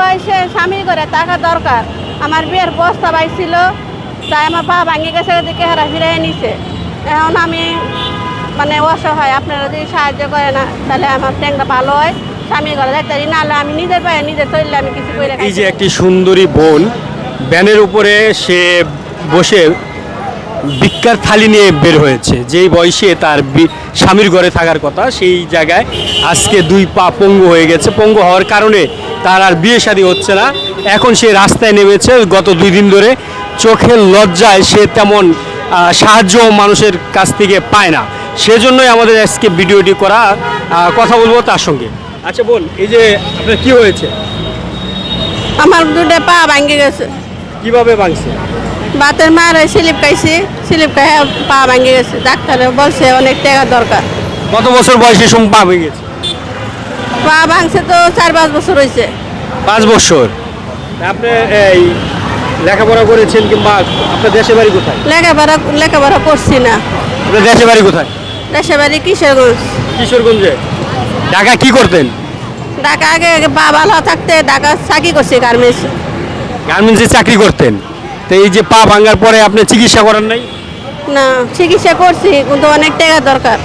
বয়সে স্বামী করে টাকা দরকার। আমার বিয়ের বস্তা পাইছিল তাই আমার পা ভাঙে গেছে দিকে হারা ফিরাই নিছে। এখন আমি মানে অসহায় আপনারা যদি সাহায্য করে না তাহলে আমার ট্যাংটা ভালো হয় স্বামী করে যাইতে পারি নাহলে আমি নিজের পায়ে নিজে চললে আমি কিছু করে এই যে একটি সুন্দরী বোন ব্যানের উপরে সে বসে ভিক্ষার থালি নিয়ে বের হয়েছে। যেই বয়সে তার স্বামীর ঘরে থাকার কথা সেই জায়গায় আজকে দুই পা পঙ্গু হয়ে গেছে। পঙ্গু হওয়ার কারণে তার আর বিয়ে শাদী হচ্ছে না। এখন সে রাস্তায় নেমেছে। গত দুই দিন ধরে চোখের লজ্জায় সে তেমন সাহায্য মানুষের কাছ থেকে পায় না। সেজন্যই আমাদের আজকে ভিডিওটি করা কথা বলব তার সঙ্গে। আচ্ছা বল এই যে আপনার কি হয়েছে? আমার দুটো পা ভাঙে গেছে। কীভাবে ভাঙছে? বাতের মার স্লিপ খাইছি স্লিপ খাই পা ভাঙে গেছে। ডাক্তারে বলছে অনেক টাকা দরকার। কত বছর বয়সে সম পা হয়ে গেছে? পা ভাঙছে তো চার পাঁচ বছর হয়েছে পাঁচ বছর। আপনি এই লেখাপড়া করেছেন কিংবা আপনার দেশে বাড়ি কোথায়? লেখাপড়া লেখাপড়া করছি না। আপনার দেশে বাড়ি কোথায়? দেশে বাড়ি কিশোরগঞ্জ। কিশোরগঞ্জে। ঢাকা কি করতেন? ঢাকা আগে পা ভালো থাকতে ঢাকা চাকরি করছি গার্মেন্টস গার্মেন্টসে চাকরি করতেন? তো এই যে পা ভাঙার পরে আপনি চিকিৎসা করেন নাই? না চিকিৎসা করছি কিন্তু অনেক টাকা দরকার।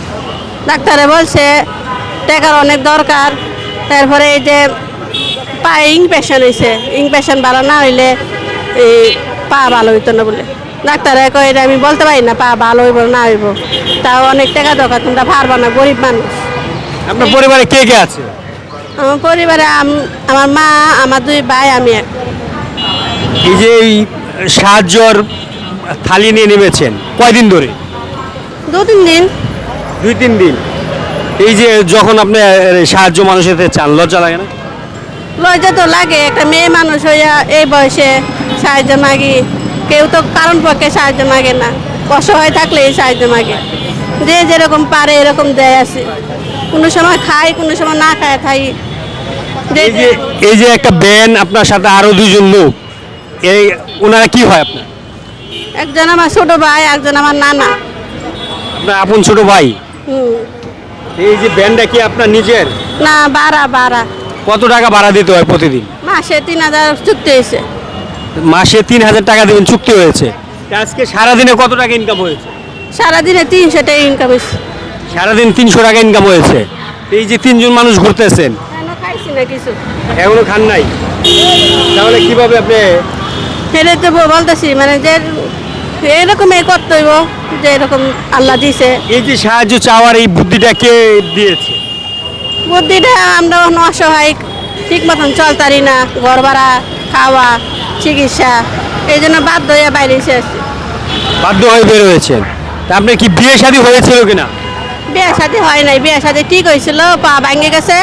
ডাক্তারে বলছে টাকার অনেক দরকার। তারপরে এই যে পা ইনফেকশন হয়েছে ইনফেকশন ভালো না হইলে এই পা ভালো হইতো না বলে। ডাক্তারে কয় আমি বলতে পারি না পা ভালো হইব না হইব। তাও অনেক টাকা দরকার তোমরা পারবা না গরিব মানুষ। আপনার পরিবারে কে কে আছে? আমার পরিবারে আম- আমার মা আমার দুই ভাই আমি এই যে এই সাহায্যর থালি নিয়ে নেমেছেন। কয়দিন ধরে? দু তিন দিন। দুই তিন দিন। এই যে যখন আপনি সাহায্য মানুষের চান লজ্জা লাগে না? লজ্জা তো লাগে। একটা মেয়ে মানুষ হইয়া এই বয়সে সাহায্য মাগি কেউ তো কারণ পক্ষে সাহায্য মাগে না। অসহায় থাকলে এই সাহায্য মাগে। যে যেরকম পারে এরকম দেয় আছে। কোনো সময় খাই কোনো সময় না খায় থাই যে এই যে এই যে একটা ব্যান আপনার সাথে আরও দুজন লোক এই ওনারা কি হয় আপনার? একজন আমার ছোট ভাই একজন আমার নানা। আপনার আপন ছোট ভাই? এই যে ব্যানটা কি আপনার নিজের? না বাড়া বাড়া কত টাকা ভাড়া দিতে হয় প্রতিদিন? মাসে তিন হাজার চুক্তি হয়েছে। মাসে তিন হাজার টাকা দেবেন চুক্তি হয়েছে। আজকে সারাদিনে কত টাকা ইনকাম হয়েছে? সারাদিনে তিনশো টাকা ইনকাম হয়েছে। সারাদিন তিনশো টাকা ইনকাম হয়েছে। এই যে তিনজন মানুষ ঘুরতেছেন। এখনও খান নাই? তাহলে কীভাবে আপনি হেরে তো বলতেছি মানে যে এরকমই করতে হইব যে এরকম আল্লাহ দিছে। এই যে সাহায্য চাওয়ার এই বুদ্ধিটা কে দিয়েছে? বুদ্ধিটা আমরা অসহায় ঠিক মতন চলতারি না ঘর ভাড়া খাওয়া চিকিৎসা এই জন্য বাধ্য হয়ে বাইরে এসে আসছি বাধ্য হয়ে বের হয়েছেন। তা আপনার কি বিয়ে শাদী হয়েছিল কিনা? বিয়ে সাথে হয় নাই বিয়ে সাথে ঠিক হয়েছিল পা ভাঙ্গে গেছে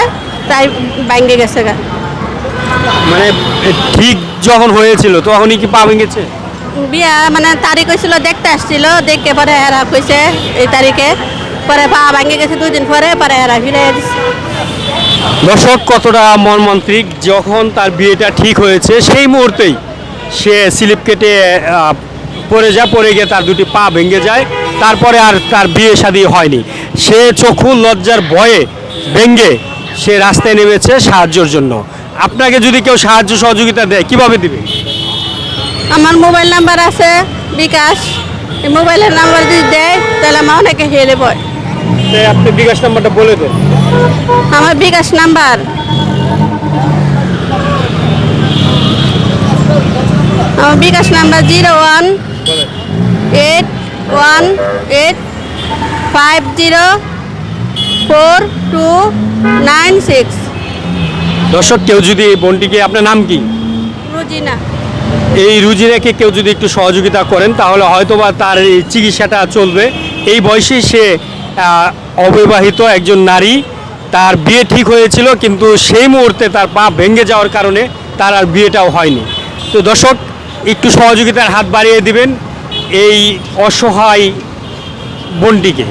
তাই ভাঙ্গে গেছে গা। মানে ঠিক যখন হয়েছিল তখনই কি পা ভেঙেছে? বিয়া মানে তারিখ হয়েছিল দেখতে আসছিল দেখে পরে হেরা কইছে এই তারিখে। পরে পা ভাঙ্গে গেছে দুই দিন পরে পরে হেরা ফিরে দর্শক কতটা মর্মান্তিক যখন তার বিয়েটা ঠিক হয়েছে সেই মুহূর্তেই সে স্লিপ কেটে পড়ে যায় পড়ে গিয়ে তার দুটি পা ভেঙে যায় তারপরে আর তার বিয়ে শাদী হয়নি। সে চক্ষু লজ্জার ভয়ে ভেঙে সে রাস্তায় নেমেছে সাহায্যের জন্য। আপনাকে যদি কেউ সাহায্য সহযোগিতা দেয় কীভাবে দিবে? আমার মোবাইল নাম্বার আছে বিকাশ। এই মোবাইলের নাম্বার যদি দেয় তাহলে আমার অনেকে হেলে পড়ে আপনি বিকাশ নাম্বারটা বলে দেন। আমার বিকাশ নাম্বার। আমার bKash number zero one eight one eight five zero four two nine six. দর্শক কেউ যদি এই বোনটিকে আপনার নাম কি? রুজিনা। এই রুজি রেখে কেউ যদি একটু সহযোগিতা করেন তাহলে হয়তোবা তার এই চিকিৎসাটা চলবে। এই বয়সে সে অবিবাহিত একজন নারী তার বিয়ে ঠিক হয়েছিল কিন্তু সেই মুহূর্তে তার পা ভেঙে যাওয়ার কারণে তার আর বিয়েটাও হয়নি। তো দর্শক একটু সহযোগিতার হাত বাড়িয়ে দিবেন এই অসহায় বোনটিকে।